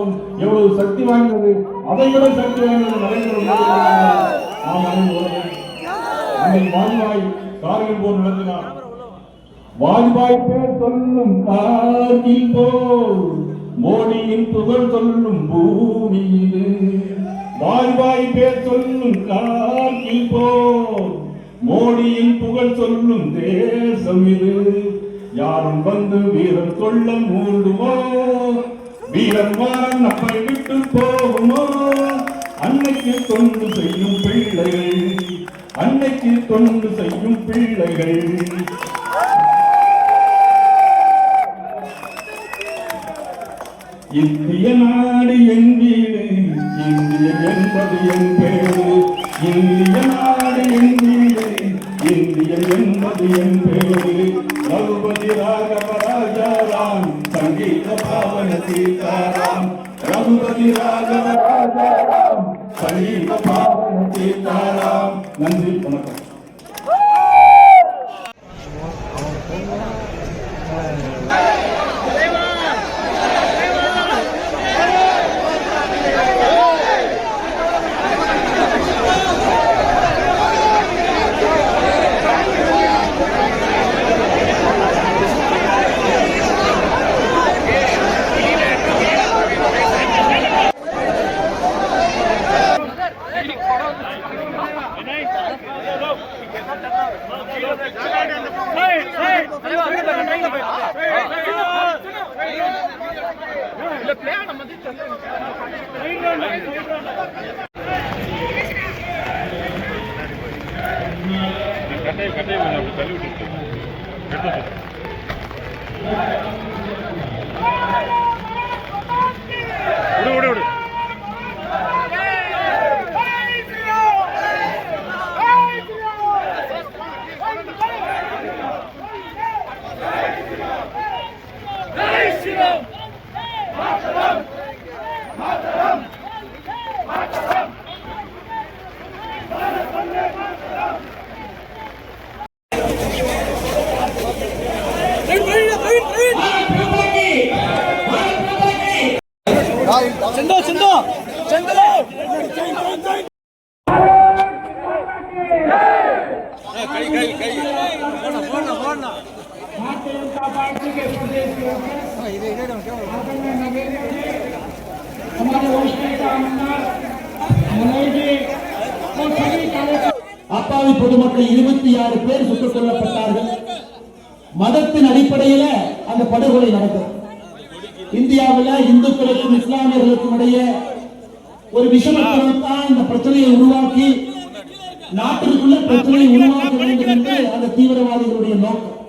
எவ்வளவு சக்தி வாய்ந்தது? அதை விட சக்தி வாய்ந்தது நரேந்திர. நாம் அனைவரும் அன்னை வாஜ்பாய் கார்கில் போர் நடத்தினார். வாஜ்பாய் பேர் சொல்லும் கார்கில் போர் மோடியின் புகழ் சொல்லும் பூமி இது வாஜ்பாய் பேர் சொல்லும் கார்கில் போர் மோடியின் புகழ் சொல்லும் தேசம் இது. யாரும் வந்து வீரன் கொள்ள மூடுமோ? வீரன் நம்மை விட்டு போகுமோ? அன்னைக்கு தொண்டு செய்யும் பிள்ளைகள். அன்னைக்கு தொண்டு செய்யும் பிள்ளைகள். இந்திய நாடு என் வீடு இந்திய என்பது என் பேரு. இந்திய நாடு என் வீடு இந்திய என்பது என் பேரு. ரகுபதி ராகவ ராஜாராம் சங்கீத सीताराम रघुपति राघव राजा राम हरी पावन सीताराम கட்டையை கட்டையை கொஞ்சம் அப்படி தள்ளி விட்டு எடுத்து செந்தோ செந்தோ. செந்தோ கை கை அப்பாவி பொதுமக்கள் இருபத்தி ஆறு பேர் சுட்டுக் கொல்லப்பட்டார்கள். மதத்தின் அடிப்படையில அந்த படுகொலை நடக்கும் இந்தியாவில் இந்துக்களுக்கும் இஸ்லாமியர்களுக்கும் இடையே ஒரு விஷமத்தனத்தான் இந்த பிரச்சனையை உருவாக்கி நாட்டிற்குள்ள பிரச்சனையை உருவாக்க வேண்டும் என்று அந்த தீவிரவாதிகளுடைய நோக்கம்.